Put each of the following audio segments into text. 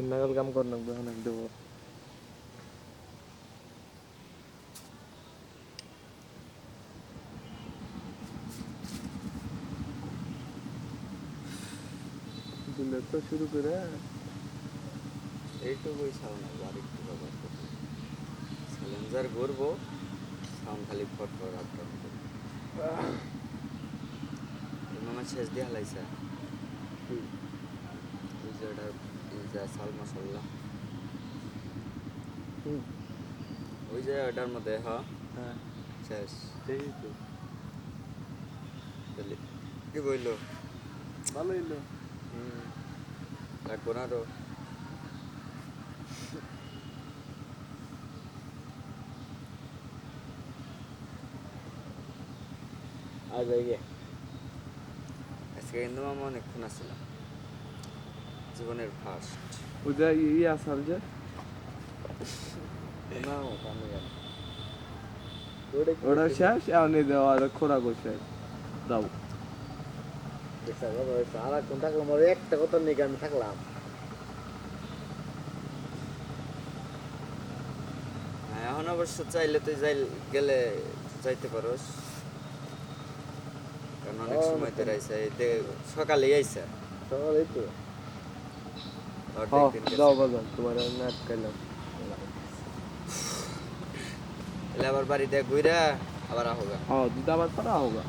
তিন নাগাল কাম কর নাকবে অনেক দেবো তো শুরু করে এইটুকুই সাউন্ড হবে আর একটু ব্যবহার করব স্যালেঞ্জার ঘুরবো সাউন্ড খালি ফট ফট আপ ডাউন করব মামা শেষ দিয়ে হালাইছে এই যে সাল মশলা ওই যে ওটার মধ্যে হ্যাঁ। শেষ। সেই তো। কি বলল? ভালো হইল। হুম লাগবো না তো। আজ আজকে কিন্তু মামা অনেকক্ষণ আসছিলাম জীবনের ফার্স্ট। ওটা ই আসাল যে না ওটা শেষ? এখন এই দেওয়া খোরাক শেষ। দাও। সারাক্ষণ থাকলাম আর একটা কথা নেই আমি থাকলাম? হ্যাঁ এখন অবশ্য চাইলে তুই যাই গেলে যাইতে পারোস। কারণ অনেক সময় আইসা সকালে আইসা। সকালেই তো। হ্যাঁ অর্ধেক দিন দাও গেছে। বাজান তোমার নাট খাইলাম তাহলে আবার বাড়িতে ঘুরা আবার আহোগা হ্যাঁ দুটা আবার পড়া হোগা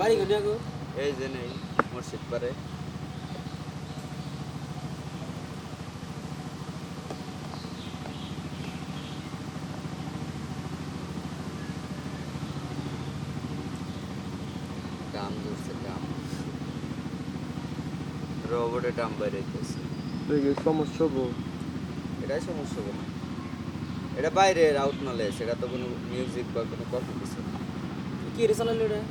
বাড়ি কোনটা গো এই যে নেই মুর্শিদ পারে গাম ধরছে গাম রোবটে ডাম বাইরেছে দেখি সমস্যা গো। এটাই সমস্যা কোনো এটা বাইরে আউট নলেজ এটা তো কোনো মিউজিক বা কোনো কথা কিছু কি রে চালালি ওটা?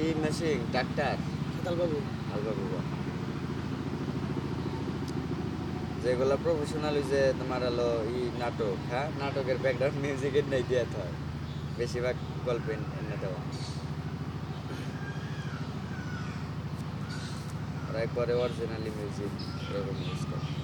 এই মেশিন ট্রাক্টার খেতাল বাবু। হালকা বাবা যেগুলো প্রফেশনাল যে তোমার হলো ই নাটক হ্যাঁ? নাটকের ব্যাকগ্রাউন্ড মিউজিকের নেই দিয়ে হয়। বেশিরভাগ গল্প এনে দেওয়া। ওরা পরে অরিজিনালি মিউজিক এরকম ইউজ করে